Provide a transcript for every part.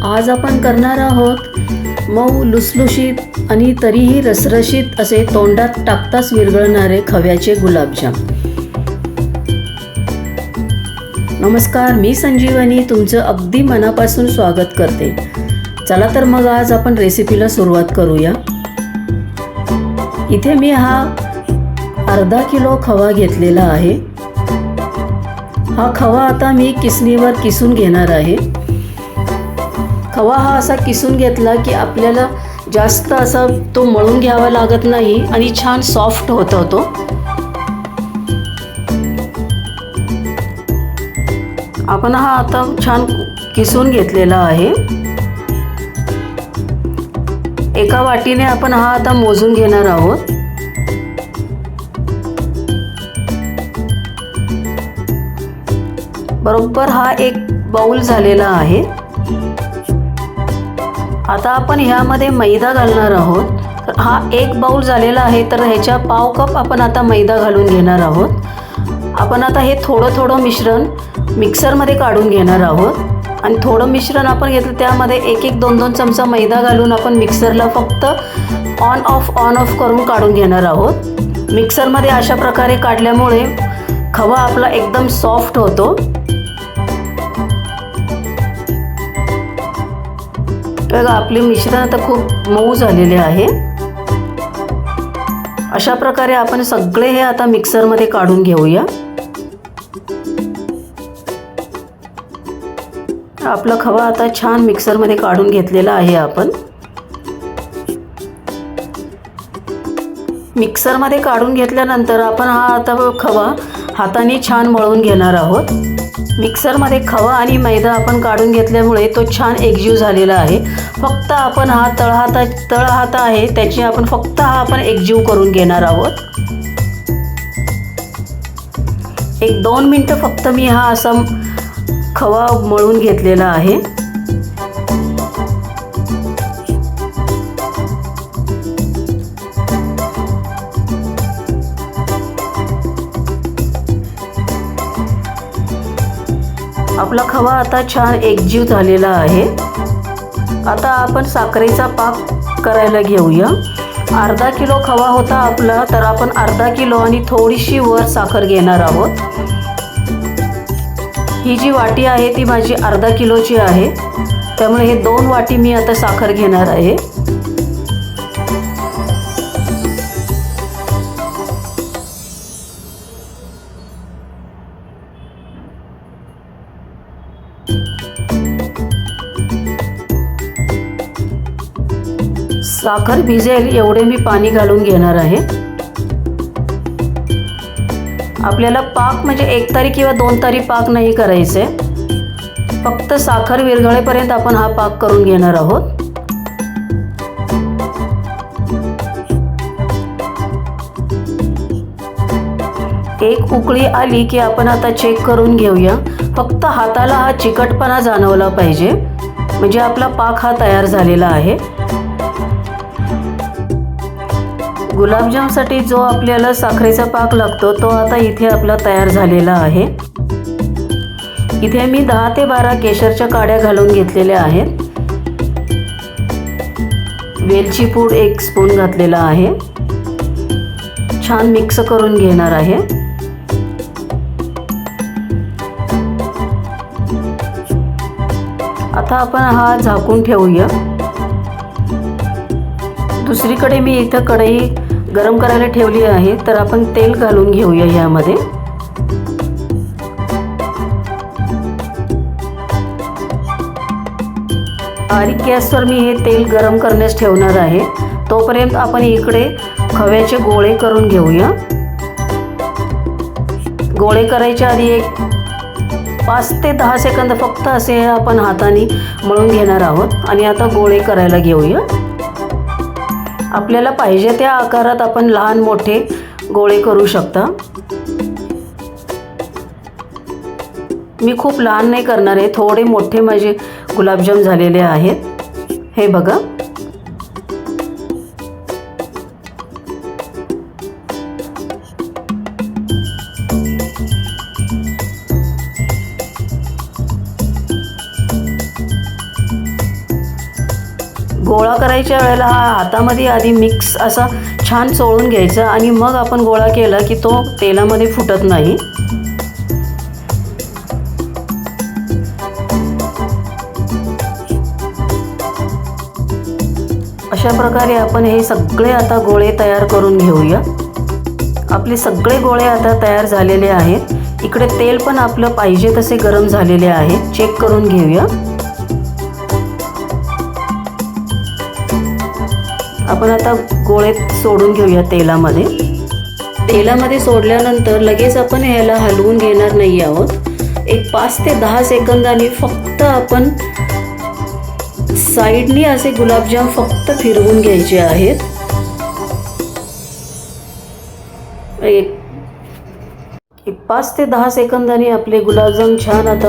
आज आपण करणार आहोत मऊ लुसलुशीत आणि तरीही रसरशीत असे तोंडात टाकताच विरघळणारे खव्याचे गुलाबजाम. नमस्कार मी संजीवनी तुमचं अगदी मनापासून स्वागत करते. चला तर मग आज आपण रेसिपीला सुरुवात करूया. इथे मी हा अर्धा किलो खवा घेतलेला आहे. हा खवा आता मी किसणीवर किसून घेणार आहे. हवा हा असा किसून घेतला की आपल्याला जास्त असा तो मळून घ्यावा लागत नाही आणि छान सॉफ्ट होतो तो आपण हा आता छान किसून घेतलेला आहे. एका वाटीने आपण हा आता मोजून घेणार आहोत. बरोबर हा एक बाऊल झालेला आहे. आता आपण ह्यामध्ये मैदा घालणार आहोत. तर हा एक बाऊल झालेला आहे तर ह्याच्या पाव कप आपण आता मैदा घालून घेणार आहोत. आपण आता हे थोडं थोडं मिश्रण मिक्सरमध्ये काढून घेणार आहोत. आणि थोडं मिश्रण आपण घेतलं त्यामध्ये एक एक दोन दोन चमचा मैदा घालून आपण मिक्सरला फक्त ऑन ऑफ ऑन ऑफ करून काढून घेणार आहोत. मिक्सरमध्ये अशा प्रकारे काढल्यामुळे खवा आपला एकदम सॉफ्ट होतो. बघा आपले मिश्रण आता खूप मऊ झालेले आहे. अशा प्रकारे आपण सगळे हे आता मिक्सरमध्ये काढून घेऊया. आपला खवा आता छान मिक्सरमध्ये काढून घेतलेला आहे आपण. मिक्सरमध्ये काढून घेतल्यानंतर आपण हा आता खवा हाताने छान मळून घेणार आहोत. मिक्सरमध्ये खवा आणि मैदा आपण काढून घेतल्यामुळे तो छान एकजीव झालेला आहे. फक्त आपण हा तळहाता तळहाता आहे त्याची आपण फक्त हा आपण एकजीव करून घेणार आहोत. एक दोन मिनटं फक्त मी हा असा खवा मळून घेतलेला आहे. आपला खवा आता छान एकजीव झालेला आहे. आता आपण साखरेचा पाक करायला घेऊया. अर्धा किलो खवा होता आपला तर आपण अर्धा किलो आणि थोडीशी वर साखर घेणार आहोत. ही जी वाटी आहे ती माझी अर्धा किलोची आहे. त्यामुळे हे दोन वाटी मी आता साखर घेणार आहे. साखर भिजेल एवढे मी पाणी घालून घेणार आहे. आपल्याला पाक म्हणजे एक तारी किंवा दोन तारी पाक नाही करायचे. फक्त साखर विरघळेपर्यंत आपण हा पाक करून घेणार आहोत. एक उकळी आली की आपण आता चेक करून घेऊया. फक्त हाताला हा चिकटपणा जाणवला पाहिजे. म्हणजे आपला पाक हा तयार झालेला आहे. गुलाबजामसाठी जो आपल्याला साखरेचा पाक लागतो तो आता इथे आपला तयार झालेला आहे. इथे मी दहा ते बारा केशरच्या काड्या घालून घेतलेल्या आहेत. वेलची पूड एक स्पून घातलेला आहे. छान मिक्स करून घेणार आहे. आता आपण हा झाकून ठेवूया. दुसरीकडे मी इथं कढई गरम करायला ठेवली आहे तर आपण तेल घालून घेऊया यामध्ये. बारीक गॅसवर मी हे तेल गरम करण्यास ठेवणार आहे. तोपर्यंत आपण इकडे खव्याचे गोळे करून घेऊया. गोळे करायच्या आधी एक पाच ते दहा सेकंद फक्त असे आपण हाताने मळून घेणार आहोत. आणि आता गोळे करायला घेऊया. आपल्याला पाहिजे त्या आकारात आपण लहान मोठे गोळे करू शकता. मी खूप लहान नाही करणार आहे थोडे मोठे माझे गुलाबजाम झालेले आहेत. हे बघा. गोळा करायच्या वेळेला हा हातामध्ये आधी मिक्स असा छान चोळून घ्यायचा आणि मग आपण गोळा केला की तो तेलामध्ये फुटत नाही. अशा प्रकारे आपण हे सगळे आता गोळे तयार करून घेऊया. आपले सगळे गोळे आता तयार झालेले आहेत. इकडे तेल पण आपलं पाहिजे तसे गरम झालेले आहे. चेक करून घेऊया. आपण आता गोळे सोडून घेऊया तेलामध्ये. तेलामध्ये सोडल्यानंतर लगेच आपण ह्याला हलवून घेणार नाही आहोत. एक पाच ते दहा सेकंदांनी फक्त आपण साईडनी असे गुलाबजाम फक्त फिरवून घ्यायचे आहेत. एक एक पाच ते दहा सेकंदांनी आपले गुलाबजाम छान आता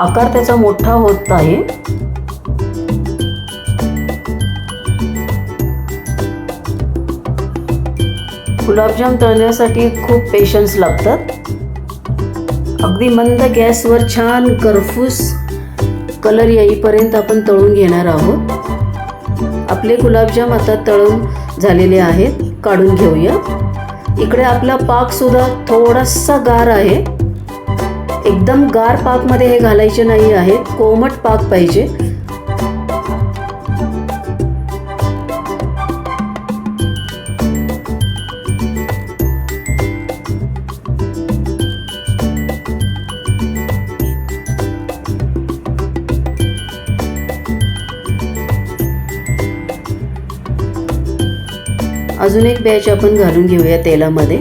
आकार त्याचा मोठा होत आहे. गुलाबजाम तळण्यासाठी खूप पेशन्स लागतात. अगदी मंद गॅसवर छान करफूस कलर येईपर्यंत आपण तळून घेणार आहोत. आपले गुलाबजाम आता तळून झालेले आहेत काढून घेऊया. इकडे आपला पाकसुद्धा थोडासा गार आहे. एकदम गार पाकमध्ये हे घालायचे नाही आहे कोमट पाक पाहिजे. अजून एक बॅच आपण घालून घेऊया तेलामध्ये.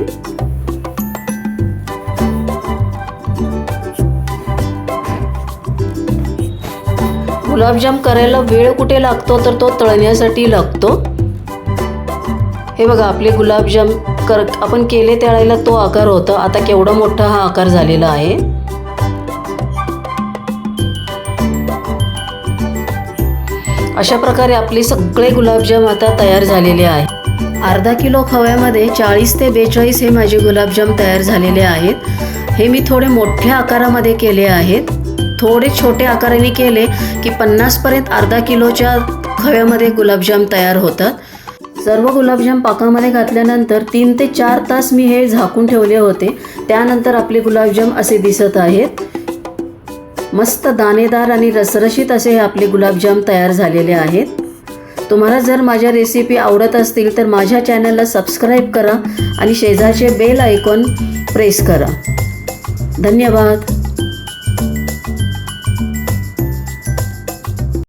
गुलाबजाम करायला वेळ कुठे लागतो तर तो तळण्यासाठी लागतो. हे बघा आपले गुलाबजाम कर आपण केले तळायला तो आकार होता. आता केवढा मोठा हा आकार झालेला आहे. अशा प्रकारे आपले सगळे गुलाबजाम आता तयार झालेले आहे. अर्धा किलो खव्यामध्ये चाळीस ते बेचाळीस हे माझे गुलाबजाम तयार झालेले आहेत. हे मी थोडे मोठ्या आकारामध्ये केले आहेत. थोडे छोटे आकाराने केले की पन्नासपर्यंत अर्धा किलोच्या खव्यामध्ये गुलाबजाम तयार होतात. सर्व गुलाबजाम पाकामध्ये घातल्यानंतर तीन ते चार तास मी हे झाकून ठेवले होते. त्यानंतर आपले गुलाबजाम असे दिसत आहेत. मस्त दाणेदार आणि रसरशीत असे हे आपले गुलाबजाम तयार झालेले आहेत. तुम्हाला जर माझ्या रेसिपी आवडत असतील तर माझ्या चॅनलला सबस्क्राईब करा आणि शेजारचे बेल आयकॉन प्रेस करा. धन्यवाद.